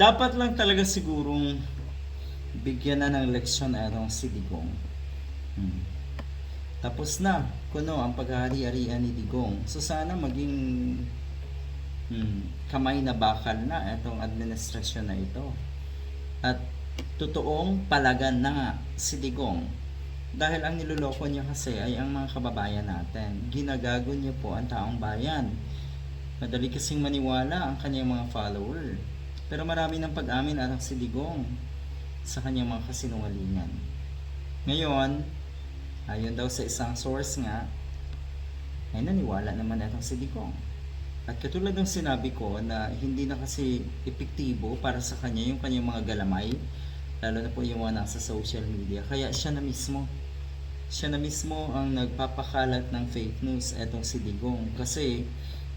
Dapat lang talaga sigurong bigyan na ng leksyon atong si Digong. Hmm. Tapos na, kuno ang paghahari-harian ni Digong. So sana maging hmm, kamay na bakal na itong administrasyon na ito. At totoong palagan na nga si Digong. Dahil ang niloloko niya kasi ay ang mga kababayan natin. Ginagago niya po ang taong bayan. Madali kasing maniwala ang kanyang mga follower. Pero marami ng pag-amin at si Digong sa kanyang mga kasinungalingan. Ngayon, ayon daw sa isang source nga, ay naniwala naman itong si Digong. At katulad ng sinabi ko na hindi na kasi epektibo para sa kanya yung kanyang mga galamay, lalo na po yung mga nasa social media. Kaya siya na mismo, siya na mismo ang nagpapakalat ng fake news etong si Digong. Kasi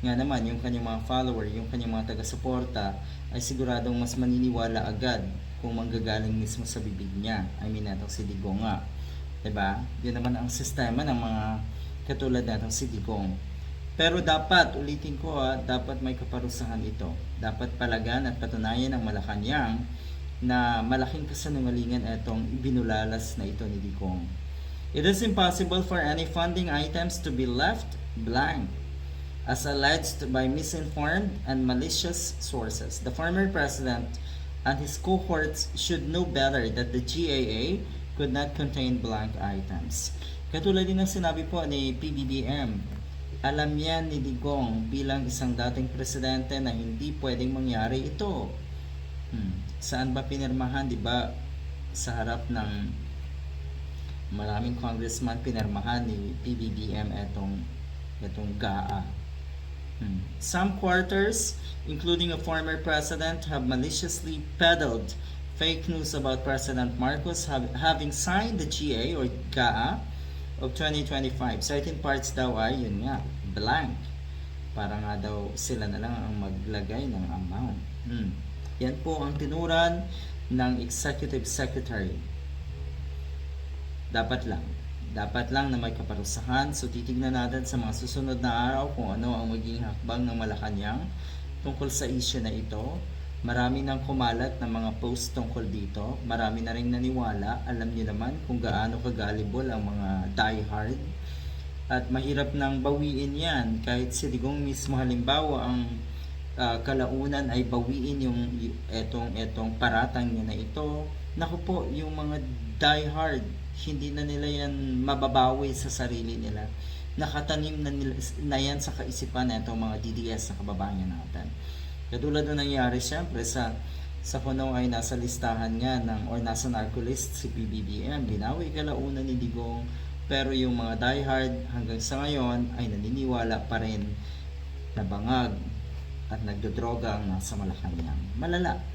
nga naman yung kanyang mga follower, yung kanyang mga taga-suporta ay siguradong mas maniniwala agad kung manggagaling mismo sa bibig niya. I mean, etong si Digong nga. 'Di ba? Yun naman ang sistema ng mga katulad natong si Digong. Pero dapat, ulitin ko ha, dapat may kaparusahan ito. Dapat palagan at patunayan ng Malacanang na malaking kasanungalingan itong binulalas na ito ni Digong. It is impossible for any funding items to be left blank as alleged by misinformed and malicious sources. The former president and his cohorts should know better that the GAA could not contain blank items. Katulad din ng sinabi po ni PBBM, alam yan ni Digong bilang isang dating presidente na hindi pwedeng mangyari ito. Hmm. Saan ba pinirmahan, di ba? Sa harap ng maraming congressman pinirmahan ni PBBM etong etong GAA. Hmm. Some quarters, including a former president, have maliciously peddled fake news about President Marcos have, having signed the GA or GAA of 2025. Certain parts daw ay, yun nga, blank. Para nga daw sila na lang ang maglagay ng amount. Hmm. Yan po ang tinuran ng Executive Secretary. Dapat lang. Dapat lang na may kaparusahan. So titignan natin sa mga susunod na araw kung ano ang magiging hakbang ng Malacanang tungkol sa issue na ito. Marami nang kumalat ng mga post tungkol dito. Marami na rin naniwala. Alam niyo naman kung gaano kagullible ang mga diehard. At mahirap nang bawiin yan. Kahit si Digong mismo halimbawa ang ah, kalaunan ay bawiin yung etong etong paratang niya na ito. Naku po, yung mga diehard, hindi na nila yan mababawi sa sarili nila. Nakatanim na, nila, na yan sa kaisipan na itong mga DDS na kababayan natin. Katulad na nangyari siyempre sa sa kuno ay nasa listahan nga ng or nasa narcolist si PBBM. Binawi kalaunan ni Digong pero yung mga diehard hanggang sa ngayon ay naniniwala pa rin na bangag at nagdodroga ang nasa Malacanang. Malala.